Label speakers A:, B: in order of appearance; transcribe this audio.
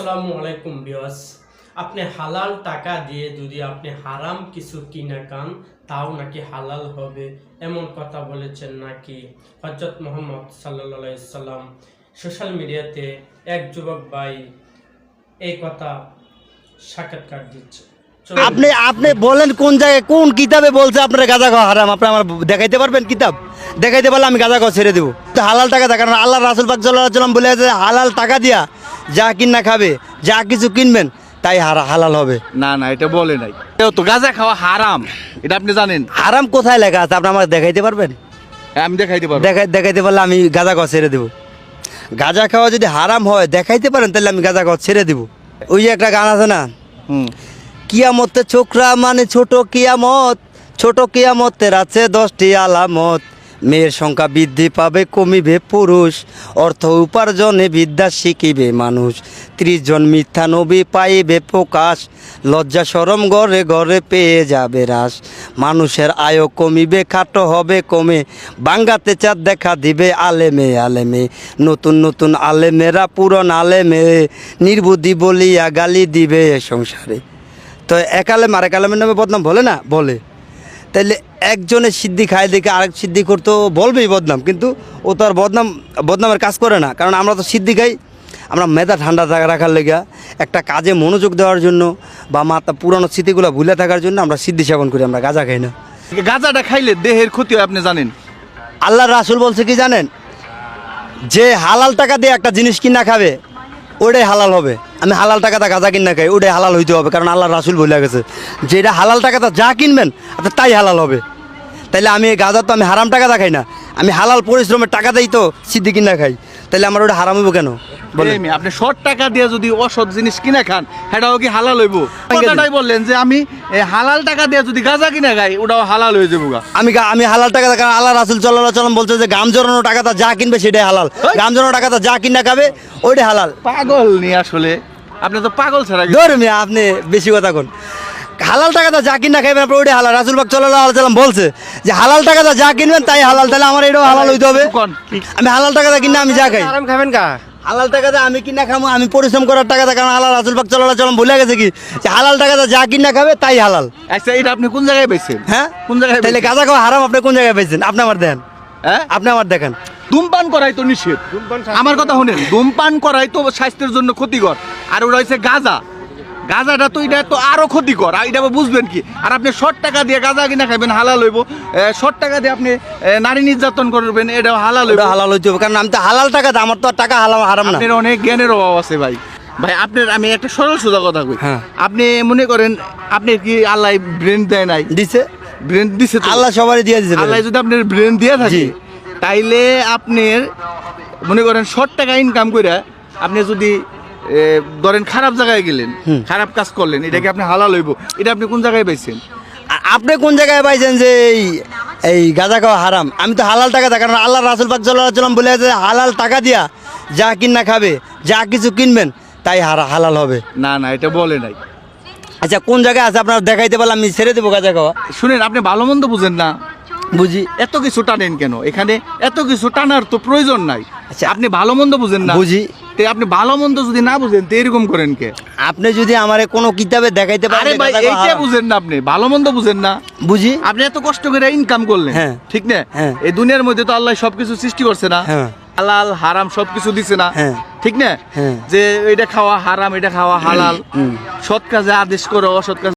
A: আসসালামু আলাইকুম বিয়াস আপনি হালাল টাকা দিয়ে যদি আপনি হারাম কিছু কিনা কান তাও নাকি হালাল হবে, এমন কথা বলেছেন নাকি? হজরত মোহাম্মদ সাল্লা সাল্লাম সোশ্যাল মিডিয়াতে এক যুবক ভাই এই কথা সাক্ষাৎকার দিচ্ছে।
B: আপনি আপনি বলেন কোন জায়গায়, কোন কিতাবে বলছে আপনার গাঁজা খাওয়া হারাম? আপনি আমার দেখাইতে পারবেন কিতাব? দেখাইতে পারলে আমি গাঁজা খাওয়া ছেড়ে দেবো। তো হালাল টাকা দেখান, আল্লাহ রাসুল পাক সাল্লাহ সাল্লাম বলে হালাল টাকা দিয়া যা কিনা খাবে যা কিছু কিনবেন তাই হারা হালাল হবে।
C: না না এটা বলে নাই। তো গাঁজা খাওয়া হারাম এটা আপনি জানেন।
B: হারাম কোথায় লেখা আছে? আপনি আমাকে দেখাইতে পারবেন?
C: হ্যাঁ, আমি দেখাইতে পারব।
B: দেখাই দেখাইতে পারলে আমি গাঁজা খাওয়া ছেড়ে দেবো। গাঁজা খাওয়া যদি হারাম হয় দেখাইতে পারেন তাহলে আমি গাঁজা খাওয়া ছেড়ে দেবো। ওই যে একটা গান আছে না?
C: হুম।
B: কিয়ামতে ছোকরা মানে ছোট কিয়ামত ছোট কিয়ামতের আছে দশটি আলামত। মেয়ের সংখ্যা বৃদ্ধি পাবে, কমিবে পুরুষ। অর্থ উপার্জনে বিদ্যা শিখিবে মানুষ। ত্রিশ জন মিথ্যা নবী পাইবে প্রকাশ। লজ্জা সরম গড়ে গড়ে পেয়ে যাবে রাস মানুষের আয়ও কমিবে, খাটো হবে কমে। বাঙ্গাতে চাঁদ দেখা দিবে আলেমে আলেমে। নতুন নতুন আলেমেরা পুরন আলেমে। নির্বুদ্ধি বলিয়া গালি দিবে সংসারে। তো এক আলেম আরেক আলেমের নামে বদনাম বলে না? বলে। তাইলে একজনের সিদ্ধি খায় দেখে আরেক সিদ্ধি করতো বলবেই বদনাম। কিন্তু ও তো আর বদনাম বদনামের কাজ করে না। কারণ আমরা তো সিদ্ধি খাই আমরা মেধা ঠান্ডা রাখার লেগা। একটা কাজে মনোযোগ দেওয়ার জন্য বা মাথা পুরানো স্মৃতিগুলো ভুলে থাকার জন্য আমরা সিদ্ধি সেবন করি আমরা গাঁজা খাই না।
C: গাঁজাটা খাইলে দেহের ক্ষতি হয় আপনি জানেন?
B: আল্লাহ রাসুল বলছে কি জানেন? যে হালাল টাকা দিয়ে একটা জিনিস কিনা খাবে ওটাই হালাল হবে। আমি হালাল টাকাটা গাঁজা কিনা খাই ওটাই হালাল হইতে হবে কারণ আল্লাহ রাসুল বলে গেছে যে এটা হালাল টাকাটা যা কিনবেন তাই হালাল হবে। তাইলে আমি গাঁজা তো আমি হারাম টাকা খাই না। আমি হালাল পরিশ্রমের টাকা দেই তো সিদ্ধি কিনা খাই। তাইলে আমার ওটা হারাম হইব কেন?
C: আপনি শর্ট টাকা দিয়ে যদি অসৎ জিনিস কিনে খান সেটাও কি হালাল হইব? কথাটাই বললেন যে আমি হালাল টাকা দিয়ে যদি গাঁজা কিনে খাই ওটাও হালাল হয়ে যাব
B: আমি আমি হালাল টাকা কারণ আল্লাহ রাসুল সাল্লাহ সাল্লাম বলছে যে গাম জড়ানো টাকাটা যা কিনবে সেটাই হালাল। গাম জড়ানো টাকাটা যা কিনা খাবে ওইটাই হালাল।
C: পাগল নিয়ে আসলে। আপনি তো পাগল ছাড়া কিছু-
B: ধর আপনি বেশি কথা কোন। হালাল টাকাটা যা কিনা খাইবেন আপনি ওইটাই হালাল। রাসুল বাক সাল্লাম বলছে যে হালাল টাকাটা যা কিনবেন তাই হালাল। তাহলে আমার এটাও হালাল হইতে হবে। আমি হালাল টাকাটা কিনা আমি যা খাই।
A: আরাম খাবেন কা?
B: হালাল টাকাটা আমি কিনা খামো আমি পরিশ্রম করার টাকাটা কারণ হালাল রাসুল বাক সাল্লাহ সাল্লাম বলে গেছে কি যে হালাল টাকাটা যা কিনা খাবে তাই হালাল।
C: আচ্ছা এটা আপনি কোন জায়গায় পাইছেন
B: হ্যাঁ?
C: কোন জায়গায়
B: তাহলে গাঁজা খাওয়া হারাম আপনি কোন জায়গায় পেয়েছেন আপনি আমার দেন
C: হ্যাঁ?
B: আপনি আমার দেখেন।
C: ধূমপান করাই তো নিষেধ। আমার কথা শুনেন ধূমপান করাই তো স্বাস্থ্যের জন্য ক্ষতিকর। আর ওটা হচ্ছে গাঁজা। গাঁজাটা তো এটা তো আরও ক্ষতিকর। আর এটা বুঝবেন কি? আর আপনি শর্ট টাকা দিয়ে গাঁজা কিনা খাইবেন হালাল হইব। শর্ট টাকা দিয়ে আপনি নারী নির্যাতন করবেন এটা হালাল হইব।
B: হালাল হইতে হবে কারণ আমি তো হালাল টাকা দাম আমার তো টাকা হালাল হারাম না।
C: আপনার অনেক জ্ঞানের অভাব আছে ভাই। ভাই আপনার আমি একটা সরল সোজা কথা কই।
B: হ্যাঁ।
C: আপনি মনে করেন আপনি কি আল্লাহ ব্রেন দেয় নাই?
B: দিছে।
C: ব্রেন দিছে তো?
B: আল্লাহ সবারই দিয়ে দিছে
C: আল্লাহ যদি আপনার ব্রেন দিয়ে থাকে তাইলে আপনার মনে করেন শর্ট টাকা ইনকাম করে আপনি যদি ধরেন খারাপ জায়গায় গেলেন খারাপ কাজ করলেন এটা কি আপনি হালাল হইব এটা আপনি কোন জায়গায় পাইছেন?
B: আপনি কোন জায়গায় পাইছেন যে এই এই গাঁজা খাওয়া হারাম? আমি তো হালাল টাকা কারণ আল্লাহ রাসুল পাক সাল্লাম বলে আছে হালাল টাকা দিয়া যা কিনা খাবে যা কিছু কিনবেন তাই হারা হালাল হবে।
C: না না এটা বলে নাই।
B: আচ্ছা কোন জায়গায় আছে? আপনার দেখাইতে পারলাম আমি ছেড়ে দেবো গাঁজা খাওয়া।
C: শুনেন আপনি ভালো মন্দ বুঝেন না।
B: বুঝি।
C: এত কিছু টানেন কেন? এখানে এত কিছু টানার তো প্রয়োজন নাই।
B: আচ্ছা।
C: আপনি ভালো মন্দ বুঝেন না।
B: বুঝি।
C: তে আপনি ভালো মন্দ যদি না বুঝেন তো এরকম করেন কে
B: আপনি যদি আমারে কোনো কিতাবে দেখাইতে পারেন
C: আরে ভাই এইটা বুঝেন না আপনি ভালো মন্দ বুঝেন না
B: বুঝি
C: আপনি এত কষ্ট করে ইনকাম করলেন
B: হ্যাঁ।
C: ঠিক না
B: হ্যাঁ।
C: এই দুনিয়ার মধ্যে তো আল্লাহ সবকিছু সৃষ্টি করছে না
B: হ্যাঁ।
C: হালাল হারাম সবকিছু দিছে না
B: হ্যাঁ।
C: ঠিক না। যে এটা খাওয়া হারাম এটা খাওয়া হালাল সৎ কাজে আদেশ করো অসৎ কাজে